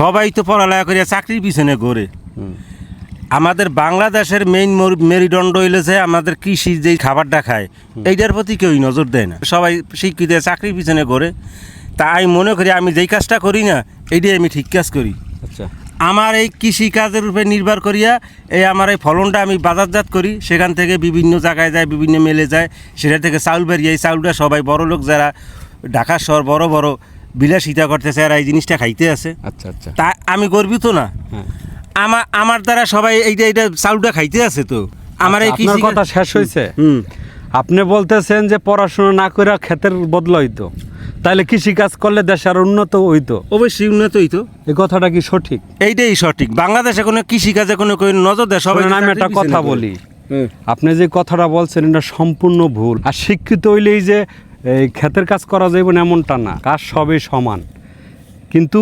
সবাই তো পড়ালেখা করিয়া চাকরির পিছনে ঘোরে। আমাদের বাংলাদেশের মেইন মেরুদণ্ড হইলেছে আমাদের কৃষি যেই খাবারটা খায় এইটার প্রতি কেউই নজর দেয় না। সবাই শিক্ষিত চাকরির পিছনে ঘোরে। তা আমি মনে করি আমি যেই কাজটা করি না এইটাই আমি ঠিক কাজ করি। আচ্ছা। আমার এই কৃষি কাজের উপরে নির্ভর করিয়া এই আমার এই ফলনটা আমি বাজারজাত করি। সেখান থেকে বিভিন্ন জায়গায় যায় বিভিন্ন মেলে যায়। সেটা থেকে চাউল বেরিয়ে এই চাউলটা সবাই বড় লোক যারা ঢাকা শহর বড় বড় বিলাসিতা করতেছে আর এই জিনিসটা খাইতে আছে। আচ্ছা আচ্ছা। তা আমি গর্বিত না। হ্যাঁ। আমার আমার দ্বারা সবাই এইটা এইটা চাউলটা খাইতে আছে তো। আমার এই আচ্ছা, কৃষি কথা শেষ হয়েছে আপনি বলতেছেন যে পড়াশোনা না করে ক্ষেতের বদল হইতো। তাহলে কৃষি কাজ করলে দেশ আর উন্নত হইতো? অবশ্যই উন্নত হইতো। এই কথাটা কি সঠিক? এইটাই সঠিক। বাংলাদেশে কোনো কৃষিকাজে কোনো কোনো নজর দেয় সবাই আমি একটা কথা বলি। আপনি যে কথাটা বলছেন এটা সম্পূর্ণ ভুল। আর শিক্ষিত হইলেই যে এই ক্ষেতের কাজ করা যাবে না এমনটা না। কাজ সবই সমান। কিন্তু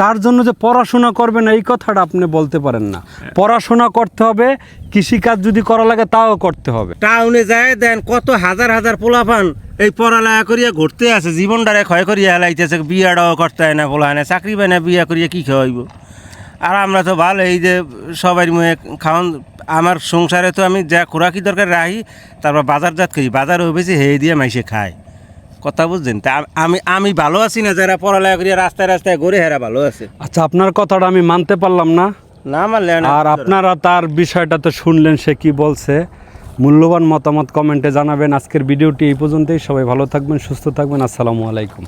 তার জন্য যে পড়াশোনা করবেন এই কথাটা আপনি বলতে পারেন না। পড়াশোনা করতে হবে কৃষিকাজ যদি করা লাগে তাও করতে হবে। টাউনে যায় দেন কত হাজার হাজার পোলাপান এই পড়ালেখা করিয়া ঘুরতে আছে জীবনটারে ক্ষয় করিয়া হেলাইতেছে বিয়াটাও করতে হয় না পোলা না চাকরি পায় না বিয়া করিয়া কি খাওয়াইব? আর আমরা তো ভালো এই যে সবাই মুহে খাওয়ান আমার সংসারে তো আমি যা খোরাকি দরকার রাখি তারপর বাজারজাত করি বাজার হয়ে বেশি হে দিয়ে মাইসে খায়। কথা বুঝছেন? তা আমি আমি ভালো আছি না যারা পড়ালেখা করিয়া রাস্তায় রাস্তায় ঘুরে হেরা ভালো আছে? আচ্ছা আপনার কথাটা আমি মানতে পারলাম না। না মানলে না। আর আপনারা তার বিষয়টা তো শুনলেন সে কি বলছে? মূল্যবান মতামত কমেন্টে জানাবেন। আজকের ভিডিওটি এই পর্যন্তই। সবাই ভালো থাকবেন সুস্থ থাকবেন। আসসালামু আলাইকুম।